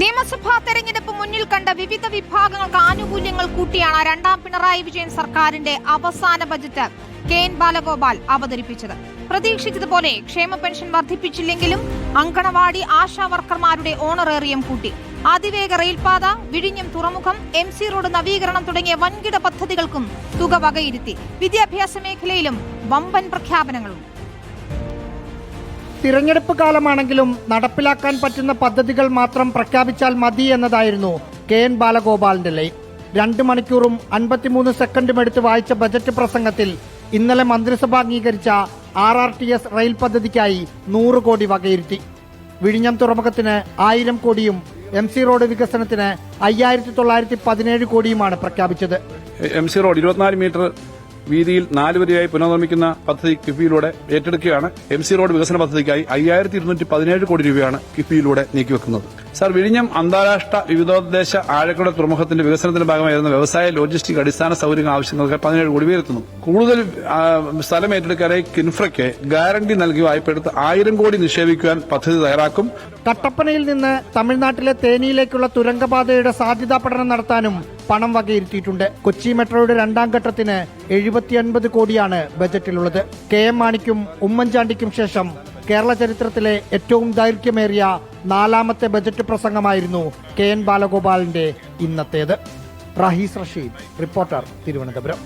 നിയമസഭാ തെരഞ്ഞെടുപ്പ് മുന്നിൽ കണ്ട വിവിധ വിഭാഗങ്ങൾക്ക് ആനുകൂല്യങ്ങൾ കൂട്ടിയാണ് രണ്ടാം പിണറായി വിജയൻ സർക്കാരിന്റെ അവസാന ബജറ്റ് കെ എൻ ബാലഗോപാൽ അവതരിപ്പിച്ചത്. പ്രതീക്ഷിച്ചതുപോലെ ക്ഷേമ പെൻഷൻ വർദ്ധിപ്പിച്ചില്ലെങ്കിലും അങ്കണവാടി ആശാ വർക്കർമാരുടെ ഓണറേറിയം കൂട്ടി. അതിവേഗ റെയിൽപാത വിഴിഞ്ഞം തുറമുഖം എം സി റോഡ് നവീകരണം തുടങ്ങിയ വൻകിട പദ്ധതികൾക്കും തുക വകയിരുത്തി. വിദ്യാഭ്യാസ മേഖലയിലും വമ്പൻ പ്രഖ്യാപനങ്ങളുണ്ട്. തിരഞ്ഞെടുപ്പ് കാലമാണെങ്കിലും നടപ്പിലാക്കാൻ പറ്റുന്ന പദ്ധതികൾ മാത്രം പ്രഖ്യാപിച്ചാൽ മതി എന്നതായിരുന്നു കെ എൻ ബാലഗോപാലിന്റെ ലൈൻ. രണ്ട് മണിക്കൂറും അൻപത്തിമൂന്ന് സെക്കൻഡും എടുത്ത് വായിച്ച ബജറ്റ് പ്രസംഗത്തിൽ ഇന്നലെ മന്ത്രിസഭ അംഗീകരിച്ച R R T S rail പദ്ധതിക്കായി നൂറ് കോടി വകയിരുത്തി. വിഴിഞ്ഞം തുറമുഖത്തിന് ആയിരം കോടിയും എം സി റോഡ് വികസനത്തിന് അയ്യായിരത്തി തൊള്ളായിരത്തി പതിനേഴ് കോടിയുമാണ് പ്രഖ്യാപിച്ചത്. എം സി റോഡ് ഇരുപത്തിനാല് മീറ്റർ വീതിയിൽ നാലുവരിയായി പുനർനിർമ്മിക്കുന്ന പദ്ധതി കിഫ്ബിയിലൂടെ ഏറ്റെടുക്കുകയാണ്. എം സി റോഡ് വികസന പദ്ധതിക്കായി അയ്യായിരത്തി ഇരുന്നൂറ്റി പതിനേഴ് കോടി രൂപയാണ് കിഫ്ബിയിലൂടെ നീക്കിവെക്കുന്നത്. സർ വിഴിഞ്ഞം അന്താരാഷ്ട്ര വിവിധോദ്ദേശ ആഴക്കട തുറമുഖത്തിന്റെ വികസനത്തിന്റെ ഭാഗമായിരുന്ന വ്യവസായ ലോജിസ്റ്റിക് അടിസ്ഥാന സൌകര്യങ്ങൾ ആവശ്യങ്ങൾക്ക് പതിനേഴ് കോടി ഉയർത്തുന്നു. കൂടുതൽ സ്ഥലം ഏറ്റെടുക്കാനായി കിൻഫ്രയ്ക്ക് ഗ്യാരണ്ടി നൽകി വായ്പയെടുത്ത് ആയിരം കോടി നിക്ഷേപിക്കാൻ പദ്ധതി തയ്യാറാക്കും. കട്ടപ്പനയിൽ നിന്ന് തമിഴ്നാട്ടിലെ തേനിയിലേക്കുള്ള തുരങ്കപാതയുടെ സാധ്യതാ പഠനം നടത്താനും പണം വകയിരുത്തിയിട്ടുണ്ട്. കൊച്ചി മെട്രോയുടെ രണ്ടാം ഘട്ടത്തിന് എഴുപത്തിയൊൻപത് കോടിയാണ് ബജറ്റിലുള്ളത്. കെ എം മാണിക്കും ഉമ്മൻചാണ്ടിക്കും ശേഷം കേരള ചരിത്രത്തിലെ ഏറ്റവും ദൈർഘ്യമേറിയ നാലാമത്തെ ബജറ്റ് പ്രസംഗമായിരുന്നു കെ എൻ ബാലഗോപാലിന്റെ ഇന്നത്തേത്. റഹീസ് റഷീദ് റിപ്പോർട്ടർ തിരുവനന്തപുരം.